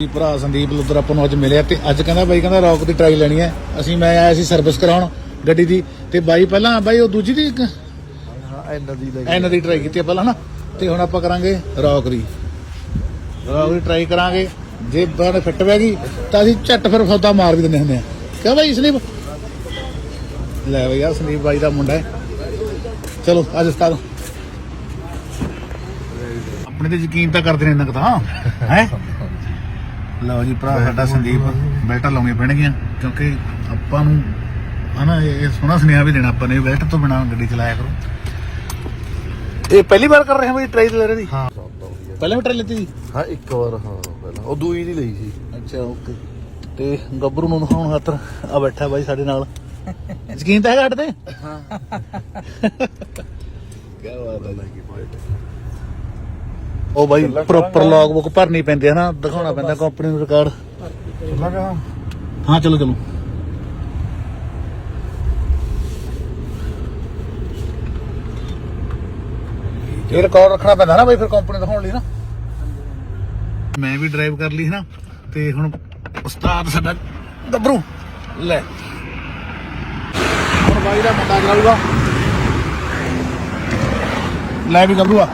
ਜੀ ਭਰਾ ਸੰਦੀਪ ਲੁੱਦਰ ਆਪਾਂ ਨੂੰ ਅੱਜ ਮਿਲਿਆ ਤੇ ਅੱਜ ਕਹਿੰਦਾ ਬਾਈ ਕਹਿੰਦਾ ਰੌਕ ਦੀ ਟਰਾਈ ਲੈਣੀ ਹੈ। ਅਸੀਂ ਮੈਂ ਆਇਆ ਸੀ ਸਰਵਿਸ ਕਰਾਉਣ ਗੱਡੀ ਦੀ ਤੇ ਬਾਈ ਪਹਿਲਾਂ ਬਾਈ ਉਹ ਦੂਜੀ ਦੀ ਹਾਂ ਇਹਨਾਂ ਦੀ ਲਈ ਐਨ ਦੀ ਟਰਾਈ ਕੀਤੀ ਆ ਪਹਿਲਾਂ ਹਨਾ ਤੇ ਹੁਣ ਆਪਾਂ ਕਰਾਂਗੇ ਰੌਕ ਦੀ। ਰੌਕ ਦੀ ਟਰਾਈ ਕਰਾਂਗੇ। ਜੇ ਬਾਹਰ ਫਿੱਟ ਪੈ ਗਈ ਤਾਂ ਅਸੀਂ ਝੱਟ ਫਿਰ ਸੌਦਾ ਮਾਰ ਵੀ ਦਿੰਦੇ ਹੁੰਦੇ ਆ। ਕਿਉਂ ਬਾਈ ਸੰਦੀਪ? ਲੈ ਬਈ ਯਾਰ ਸੰਦੀਪ ਬਾਈ ਦਾ ਮੁੰਡਾ ਹੈ। ਚਲੋ ਅੱਜ ਉਸਤਾਦ। ਆਪਣੇ ਤੇ ਯਕੀਨ ਤਾਂ ਕਰਦੇ ਨੇ ਇੰਨਾ ਕੁ ਤਾਂ ਹੈ? ਲਓ ਜੀ ਭਰਾ ਸਾਡਾ ਸੰਦੀਪ ਬੈਲਟਾਂ ਲਾਉਣੀਆਂ ਪੈਣਗੀਆਂ ਕਿਉਂਕਿ ਆਪਾਂ ਨੂੰ ਹਨਾ ਇਹ ਸੋਹਣਾ ਸੁਨੇਹਾ ਵੀ ਦੇਣਾ ਆਪਾਂ ਨੇ ਬੈਲਟ ਤੋਂ ਬਿਨਾਂ ਗੱਡੀ ਚਲਾਇਆ ਕਰੋ। ਇਹ ਪਹਿਲੀ ਵਾਰ ਕਰ ਰਹੇ ਹਾਂ ਬਈ ਟਰਾਈ ਲੈ ਰਹੇ ਦੀ ਹਾਂ। ਪਹਿਲਾਂ ਵੀ ਟਰਾਈ ਲਿੱਤੀ ਸੀ ਹਾਂ ਇੱਕ ਵਾਰ ਹਾਂ ਪਹਿਲਾਂ। ਉਹ ਦੂਈ ਦੀ ਲਈ ਸੀ। ਅੱਛਾ ਓਕੇ ਤੇ ਗੱਭਰੂ ਨੂੰ ਦਿਖਾਉਣ ਖਾਤਰ ਆ ਬੈਠਾ ਬਾਈ ਸਾਡੇ ਨਾਲ। ਯਕੀਨ ਤਾਂ ਹੈਗਾ ਸਾਡੇ ਤੇ? ਹਾਂ। ਕੀ ਬਾਤ ਹੈ। ਉਹ ਬਾਈ ਪ੍ਰੋਪਰ ਲੌਗ ਬੁੱਕ ਭਰਨੀ ਪੈਂਦੀ ਹੈ ਨਾ ਦਿਖਾਉਣਾ ਪੈਂਦਾ ਕੰਪਨੀ ਨੂੰ ਰਿਕਾਰਡ ਹਾਂ ਚਲੋ ਚਲੋ। ਇਹ ਰਿਕਾਰਡ ਰੱਖਣਾ ਪੈਂਦਾ ਨਾ ਬਈ ਫਿਰ ਕੰਪਨੀ ਦਿਖਾਉਣ ਲਈ ਨਾ। ਮੈਂ ਵੀ ਡਰਾਈਵ ਕਰ ਲਈ ਹੈ ਨਾ ਤੇ ਹੁਣ ਉਸਤਾਦ ਸਾਡਾ ਗੱਭਰੂ। ਲੈ। ਹੁਣ ਬਾਈ ਦਾ ਮੁੰਡਾ ਚਲਾਊਗਾ। ਲੈ ਵੀ ਗੱਭਰੂ ਆ।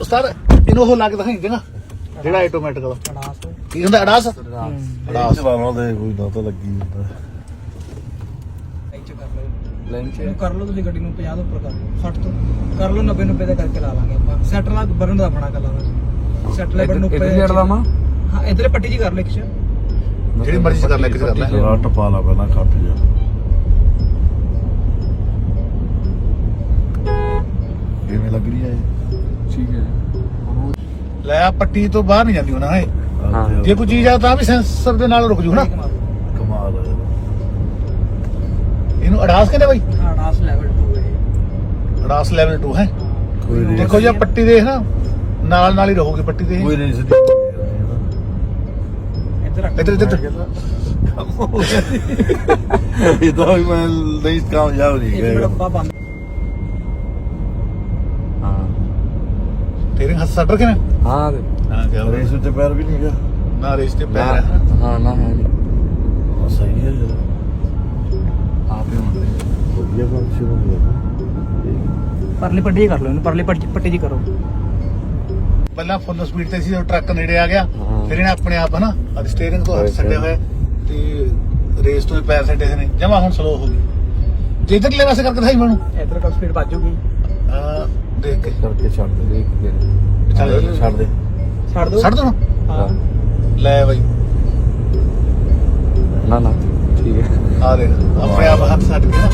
ਉਸਤਾਦ ਇਹਨੂੰ ਉਹ ਲਾ ਕੇ ਦਿਖਾਈ ਜਗਾ ਜਿਹੜਾ ਆਟੋਮੈਟਿਕ ਵਾਲਾ। ਕੀ ਹੁੰਦਾ ਅਡਾਸ ਅੜਾਸ। ਚਲਾਉਣਾ ਦੇ ਕੋਈ ਨਾ ਤਾਂ ਲੱਗੀ ਹੁੰਦਾ। ਇਹਨੂੰ ਕਰ ਲਓ ਤੁਸੀਂ ਗੱਡੀ ਨੂੰ 50 ਤੋਂ ਉੱਪਰ ਕਰ ਲਓ 60 ਤੋਂ। ਕਰ ਲਓ 90 90 ਦਾ ਕਰਕੇ ਲਾ ਲਾਂਗੇ ਆਪਾਂ। ਸੈਟ ਲਾ ਬਰਨ ਦਾ ਆਪਣਾ ਕਰ ਲਾਂਗੇ ਸੈਟ ਲਾ ਬਰਨ ਉੱਪਰ ਇੱਧਰ ਜਿਹੜਾ ਵਾ? ਹਾਂ ਇਧਰੇ ਪੱਟੀ ਜੀ ਕਰ ਲਓ ਇੱਕ ਜਿਹੜੀ ਮਰਜ਼ੀ ਕਰ ਲੈ ਕਿਸੇ ਕਰ ਲੈ। ਜਰਾ ਟਪਾ ਲਾ ਪਹਿਲਾਂ ਖੱਟ ਜਾ ਲੈ ਆ ਪੱਟੀ ਤੋਂ ਬਾਹਰ ਨਹੀਂ ਜਾਂਦੀ ਹੁਣ ਹੈ ਹਾਂ। ਜੇ ਕੋਈ ਚੀਜ਼ ਆ ਤਾਂ ਵੀ ਸੈਂਸਰ ਦੇ ਨਾਲ ਰੁਕ ਜੂ ਨਾ। ਕਮਾਲ। ਹੈ। ਇਹਨੂੰ ਅਡਾਸ ਕਹਿੰਦੇ ਬਾਈ? ਡਾਸ ਲੈਵਲ 2 ਹੈ ਅਡਾਸ ਲੈਵਲ 2 ਹੈ। ਕੋਈ ਨਹੀਂ। ਦੇਖੋ ਜੀ ਪੱਟੀ ਦੇਖ ਨਾ। ਨਾਲ ਨਾਲ ਹੀ ਰਹੂਗੀ ਪੱਟੀ ਦੇ ਕੋਈ ਨਹੀਂ ਸਿੱਧੀ ਇੱਧਰ ਰੱਖ। ਇੱਧਰ ਇੱਧਰ ਇਹ ਤਾਂ ਵੀ ਮੈਂ ਨਹੀਂ ਕਾਮਯਾਬ ਨਹੀਂ ਇਹ ਗਿਆ ਡੱਬਾ ਬੰਦ। ਹਾਂ। ਤੇਰੇ ਹੱਥ ਸੱਟ ਰੱਖੇ ਨੇ? ਹਾਂ ਤੇ। ਹਾਂ ਕਿਆ ਰੇਸ ਉੱਤੇ ਪੈਰ ਵੀ ਨਹੀਂ ਗਿਆ ਨਾ ਰੇਸ ਤੇ ਨਾ ਪੈਰ ਹੈ। ਹਾਂ ਨਾ ਹੈ ਨਹੀਂ। ਹਾਂ, ਸਹੀ ਹੈ ਜਰਾ ਆਪੇ ਹੁੰਦੇ ਵਧੀਆ ਕੰਮ ਸ਼ੁਰੂ ਹੋ ਗਿਆ ਪਰਲੀ ਪੱਟੀ ਕਰ ਲਓ ਇਹਨੂੰ ਪਰਲੀ ਪੱਟੀ ਪੱਟੀ ਜੀ ਕਰੋ। ਪਹਿਲਾਂ ਫੁੱਲ ਸਪੀਡ ਤੇ ਸੀ ਜਦੋਂ ਟਰੱਕ ਨੇੜੇ ਆ ਗਿਆ। ਹਾਂ। ਫਿਰ ਇਹਨੇ ਆਪਣੇ ਆਪ ਹਨਾ ਅੱਜ ਸਟੀਅਰਿੰਗ ਤੋਂ ਹੱਥ। ਛੱਡੇ ਹੋਏ ਤੇ ਰੇਸ ਤੋਂ ਹੀ ਪੈਰ ਛੱਡੇ ਹੋਏ ਨੇ। ਜਮਾ ਹੁਣ ਸਲੋ ਹੋ ਗਈ। ਜੇ ਇੱਧਰਲੇ ਪਾਸੇ ਕਰਕੇ ਦਿਖਾਈ ਮੈਨੂੰ। ਇੱਧਰ ਕਾ ਸਪੀਡ ਵੱਜੂਗੀ ਆ ਦੇਖ ਕੇ। ਕਰਕੇ ਛੱਡ ਦੇ। ਦੇਖ ਕੇ। ਚੱਲ। ਛੱਡ ਦੇ ਛੱਡ ਦਿਓ ਛੱਡ ਦੋ। ਹਾਂ। ਲੈ ਬਾਈ। ਨਾ ਨਾ। ਠੀਕ ਹੈ। ਆ ਦੇਖ। ਆਪਣੇ ਆਪ ਹੱਥ ਛੱਡ ਕੇ ਨਾ।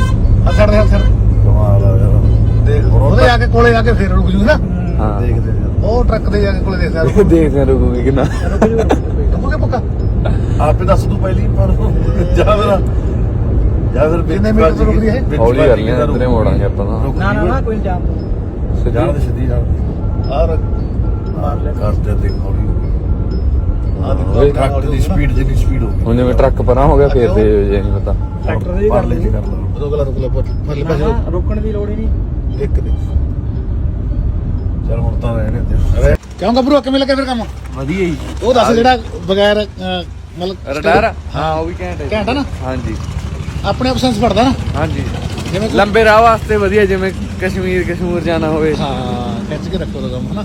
ਹੱਥ ਛੱਡ ਦੇ ਹੱਥ ਛੱਡ ਕਮਾਲ ਆ ਯਾਰ। ਦੇਖ। ਉਹਦੇ ਆ ਕੇ ਕੋਲੇ ਆ ਕੇ ਫੇਰ ਰੁਕ ਜੂ ਨਾ। ਹਾਂ। ਦੇਖਦੇ ਉਹ ਟਰੱਕ ਦੇ ਜਾ ਕੇ ਕੋਲੇ ਦੇਖਦਾ ਰੁਕ ਦੇਖਦੇ ਰੁਕੂਗੇ ਕਿ ਨਾ। ਰੁਕੂਗੇ ਪੱਕਾ। ਆਪੇ ਦੱਸ ਤੂੰ ਪਹਿਲੀ ਪਰ ਜਾ ਫਿਰ। ਜਾ ਫਿਰ ਕਿੰਨੇ ਤੋਂ ਰੁਕਦੀ ਹੈ? ਹੌਲੀ ਵੱਜ ਕਰਨੀ ਹੈ, ਕੇ ਇੱਧਰੇ ਮੋੜਾਂਗੇ ਆਪਾਂ ਤਾਂ। ਨਾ। ਨਾ ਕੋਈ ਜਾਮ। ਜਾਣ ਦੇ ਸਿੱਧੀ ਜਾਣ ਔਰ ਕਰਦੇ ਦੇਖ ਹੌਲੀ ਆ ਦੇਖ ਓਏ, ਟਰੱਕ ਦੀ ਸਪੀਡ ਜਿੰਨੀ ਸਪੀਡ ਹੋ ਗਈ। ਹੁਣ ਜਿਵੇਂ ਟਰੱਕ ਪਰਾਂ ਹੋ ਗਿਆ ਫੇਰ ਦੇ ਜੇ ਨਹੀਂ ਪਤਾ। ਟਰੈਕਟਰ ਦੇ ਵੀ ਕਰ ਪਰਲੇ ਚ ਲਓ ਕਰ ਲਓ। ਰੁਕ ਲੈ ਰੁਕ ਲੈ ਪਰਲੇ ਨਾ, ਪਾਸੇ ਨਾ, ਰੋਕਣ ਦੀ ਲੋੜ ਹੀ ਨਹੀਂ। ਇੱਕ ਦੇ। ਚਲ ਹੁਣ ਤਾਂ ਰਹਿਣੇ ਤੇ ਕਿਉਂ ਗੱਭਰੂ ਕਿਵੇਂ ਲੱਗਿਆ ਫਿਰ ਕੰਮ? ਵਧੀਆ ਜੀ। ਉਹ ਦੱਸ ਜਿਹੜਾ ਬਗੈਰ ਅਹ, ਮਤਲਬ ਰਡਾਰ ਹਾਂ ਉਹ ਵੀ ਘੈਂਟ ਹੈ ਘੈਂਟ ਹੈ ਨਾ? ਹਾਂਜੀ। ਆਪਣੇ ਆਪ ਸੈਂਸ ਪੜਦਾ ਨਾ। ਹਾਂਜੀ। ਜਿਵੇਂ ਲੰਬੇ ਰਾਹ ਵਾਸਤੇ ਵਧੀਆ ਜਿਵੇਂ ਕਸ਼ਮੀਰ ਕਸ਼ਮੂਰ ਜਾਣਾ ਹੋਵੇ। ਹਾਂ ਖਿੱਚ ਕੇ ਰੱਖੋ ਕੰਮ ਹਨਾ?